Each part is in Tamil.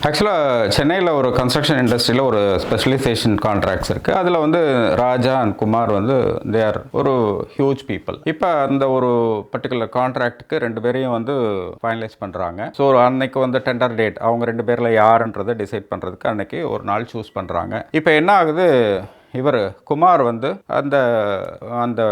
ஆக்சுவலாக சென்னையில் ஒரு கன்ஸ்ட்ரக்ஷன் இண்டஸ்ட்ரியில் ஒரு ஸ்பெஷலைசேஷன் கான்ட்ராக்ட்ஸ் இருக்குது அதில் வந்து ராஜா அண்ட் குமார் வந்து தே ஆர் ஒரு ஹியூஜ் பீப்புள் இப்போ அந்த ஒரு பர்டிகுலர் கான்ட்ராக்ட்டுக்கு ரெண்டு பேரையும் வந்து ஃபைனலைஸ் பண்ணுறாங்க ஸோ அன்னைக்கு வந்து டெண்டர் டேட் அவங்க ரெண்டு பேரில் யாருன்றதை டிசைட் பண்ணுறதுக்கு அன்னைக்கு ஒரு நாள் சூஸ் பண்ணுறாங்க இப்போ என்ன ஆகுது? இவர் குமார் வந்து அந்த அந்த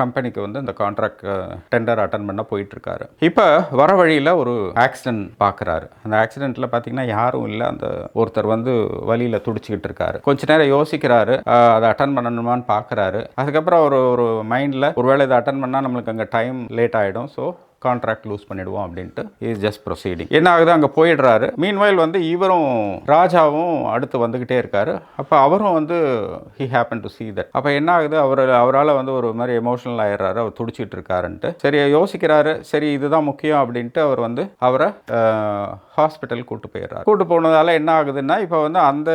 கம்பெனிக்கு வந்து இந்த கான்ட்ராக்ட் டெண்டர் அட்டன் பண்ண போயிட்டுருக்காரு. இப்போ வர வழியில் ஒரு ஆக்சிடென்ட் பார்க்குறாரு அந்த ஆக்சிடென்ட்டில் பார்த்தீங்கன்னா யாரும் இல்லை. அந்த ஒருத்தர் வந்து வழியில் துடிச்சிக்கிட்டு இருக்காரு கொஞ்ச நேரம் யோசிக்கிறாரு. அதை அட்டன் பண்ணணுமான்னு பார்க்குறாரு அதுக்கப்புறம் ஒரு ஒரு மைண்டில் ஒருவேளை இதை அட்டன் பண்ணால் நம்மளுக்கு அங்கே டைம் லேட் ஆகிடும் ஸோ கான்ட்ராக்ட் லூஸ் பண்ணிடுவோம் அப்படின்ட்டு இஸ் ஜஸ்ட் ப்ரொசீடிங் என்ன ஆகுது? அங்கே போயிடுறாரு. மீன்வைல் வந்து இவரும் ராஜாவும் அடுத்து வந்துக்கிட்டே இருக்காரு. அப்போ அவரும் வந்து he happen to see that அப்போ என்ன ஆகுது? அவர் அவரால் வந்து ஒரு மாதிரி எமோஷனல் ஆயிடுறாரு. அவர் துடிச்சிட்டு இருக்காருன்ட்டு. சரி யோசிக்கிறாரு. சரி இதுதான் முக்கியம் அப்படின்ட்டு அவர் வந்து அவரை ஹாஸ்பிட்டல் கூட்டு போயிடுறாரு. கூட்டு போனதால என்ன ஆகுதுன்னா இப்போ வந்து அந்த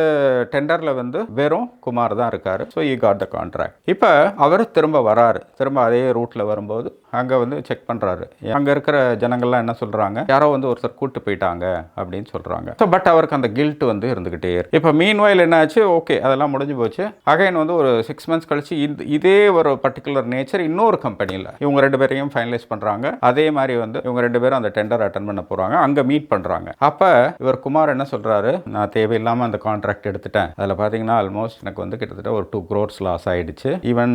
டெண்டரில் வந்து வெறும் குமார் தான் இருக்காரு. So he got the contract இப்போ அவர் திரும்ப வராரு. திரும்ப அதே ரூட்டில் வரும்போது அங்கே வந்து செக் பண்ணுறாரு அங்கே இருக்கிற ஜனங்கள்லாம் என்ன சொல்கிறாங்க யாரோ வந்து ஒருத்தர் கூட்டு போயிட்டாங்க அப்படின்னு சொல்கிறாங்க ஸோ பட் அவருக்கு அந்த கில்ட் வந்து இருந்துக்கிட்டே இருக்கு. இப்போ மீன் வயல் என்னாச்சு ஓகே அதெல்லாம் முடிஞ்சு போச்சு. அகைன் வந்து ஒரு சிக்ஸ் மந்த்ஸ் கழிச்சு இந்த இதே ஒரு பர்டிகுலர் நேச்சர் இன்னொரு கம்பெனியில் இவங்க ரெண்டு பேரையும் ஃபைனலைஸ் பண்ணுறாங்க அதே மாதிரி வந்து இவங்க ரெண்டு பேரும் அந்த டெண்டர் அட்டன் பண்ண போகிறாங்க அங்கே மீட் பண்ணுறாங்க அப்போ இவர் குமார் என்ன சொல்கிறாரு நான் தேவையில்லாமல் அந்த கான்ட்ராக்ட் எடுத்துட்டேன். அதில் பார்த்தீங்கன்னா ஆல்மோஸ்ட் எனக்கு வந்து கிட்டத்தட்ட ஒரு டூ க்ரோர்ஸ் லாஸ் ஆகிடுச்சு ஈவன்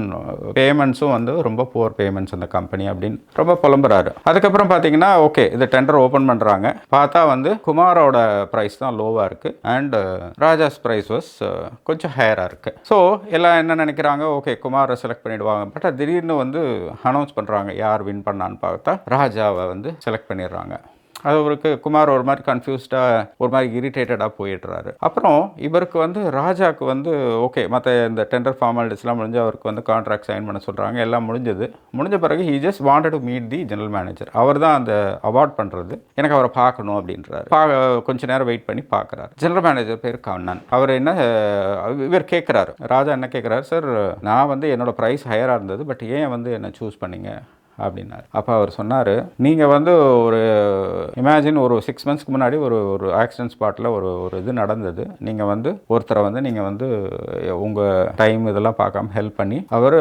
பேமெண்ட்ஸும் வந்து ரொம்ப புவர் பேமெண்ட்ஸ் அந்த கம்பெனி அப்படின்னு ரொம்ப புலம்புறாரு. அதுக்கப்புறம் பார்த்தீங்கன்னா ஓகே இது டெண்டர் ஓப்பன் பண்ணுறாங்க பார்த்தா வந்து குமாரோட ப்ரைஸ் தான் லோவாக இருக்குது and Raja's price was uh, கொஞ்சம் ஹையராக இருக்குது ஸோ எல்லாம் என்ன நினைக்கிறாங்க? ஓகே குமாரை செலக்ட் பண்ணிடுவாங்க. பட் திடீர்னு வந்து அனௌன்ஸ் பண்ணுறாங்க யார் வின் பண்ணான்னு பார்த்தா ராஜாவை வந்து செலக்ட் பண்ணிடுறாங்க. அது அவருக்கு குமார் ஒரு மாதிரி கன்ஃபியூஸ்டாக ஒரு மாதிரி இரிட்டேட்டடாக போயிடுறாரு. அப்புறம் இவருக்கு வந்து ராஜாவுக்கு வந்து ஓகே மற்ற இந்த டெண்டர் ஃபார்மாலிட்டிஸ்லாம் முடிஞ்சு அவருக்கு வந்து கான்ட்ராக்ட் சைன் பண்ண சொல்கிறாங்க எல்லாம் முடிஞ்சது. முடிஞ்ச பிறகு he just wanted to meet the general manager அவர் தான் அந்த அவார்ட் பண்ணுறது எனக்கு அவரை பார்க்கணும் அப்படின்றாரு. பா கொஞ்ச நேரம் வெயிட் பண்ணி பார்க்குறாரு. ஜெனரல் மேனேஜர் பேர் கண்ணன். அவர் என்ன இவர் கேட்குறாரு ராஜா என்ன கேட்குறாரு சார் நான் வந்து என்னோடய ப்ரைஸ் ஹையராக இருந்தது. பட் ஏன் வந்து என்னை சூஸ் பண்ணீங்க? அப்படின்னாரு. அப்போ அவர் சொன்னார் நீங்கள் வந்து ஒரு இமேஜின் ஒரு சிக்ஸ் மந்த்ஸ்க்கு முன்னாடி ஒரு ஒரு ஆக்சிடென்ட் ஸ்பாட்டில் ஒரு ஒரு இது நடந்தது. நீங்கள் வந்து ஒருத்தரை வந்து நீங்கள் வந்து உங்கள் டைம் இதெல்லாம் பார்க்காம ஹெல்ப் பண்ணி அவர்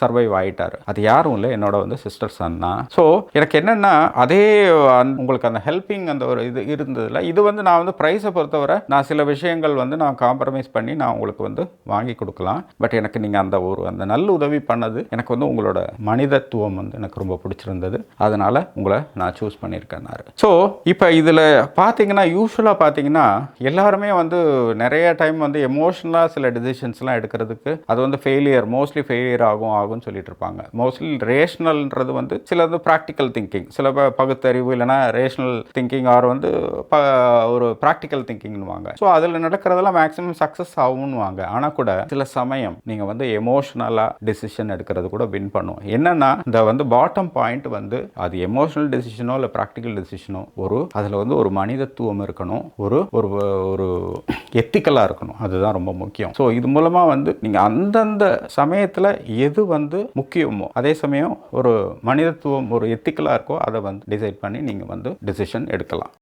சர்வைவ் ஆகிட்டார் அது யாரும் இல்லை என்னோட வந்து சிஸ்டர் சன் தான். ஸோ எனக்கு என்னென்னா அதே உங்களுக்கு அந்த ஹெல்ப்பிங் அந்த ஒரு இது இருந்ததில்ல இது வந்து நான் வந்து ப்ரைஸை பொறுத்தவரை நான் சில விஷயங்கள் வந்து நான் காம்ப்ரமைஸ் பண்ணி நான் உங்களுக்கு வந்து வாங்கி கொடுக்கலாம். பட் எனக்கு நீங்கள் அந்த ஒரு அந்த நல்ல உதவி பண்ணது எனக்கு வந்து உங்களோட மனிதத்துவம் வந்து எனக்கு ரொம்ப பிடிச்சிருந்தது. அதனால் உங்களை நான் சூஸ் பண்ணியிருக்கேன்னாரு ஸோ இப்போ இதில் பார்த்தீங்கன்னா யூஸ்வலாக பார்த்தீங்கன்னா எல்லாருமே வந்து நிறைய டைம் வந்து எமோஷனலாக சில டிசிஷன்ஸ்லாம் எடுக்கிறதுக்கு அது வந்து ஃபெயிலியர் மோஸ்ட்லி ஃபெயிலியர் ஆகும் ஆகும்னு சொல்லிட்டு இருப்பாங்க. மோஸ்ட்லி ரேஷ்னல்ன்றது வந்து சில வந்து ப்ராக்டிக்கல் திங்கிங் சில பகுத்தறிவு இல்லைன்னா ரேஷ்னல் திங்கிங் ஆர் வந்து ப ஒரு ப்ராக்டிக்கல் திங்கிங்னுவாங்க ஸோ அதில் நடக்கிறதெல்லாம் மேக்ஸிமம் சக்ஸஸ் ஆகும்னுவாங்க. ஆனால் கூட சில சமயம் நீங்கள் வந்து எமோஷ்னலாக டெசிஷன் எடுக்கிறது கூட வின் பண்ணும். என்னென்னா இந்த வந்து பாட்டம் பாயிண்ட் வந்து அது எமோஷனல் டெசிஷனோ இல்லை ப்ராக்டிக்கல் டெசிஷனோ ஒரு அதில் வந்து ஒரு மனிதத்துவம் இருக்கணும் ஒரு ஒரு ஒரு எத்திக்கலாக இருக்கணும். அதுதான் ரொம்ப முக்கியம். ஸோ இது மூலமாக வந்து நீங்கள் அந்தந்த சமயத்தில் எது வந்து முக்கியமோ அதே சமயம் ஒரு மனிதத்துவம் ஒரு எத்திக்கலாக இருக்கோ அதை வந்து டிசைட் பண்ணி நீங்கள் வந்து டெசிஷன் எடுக்கலாம்.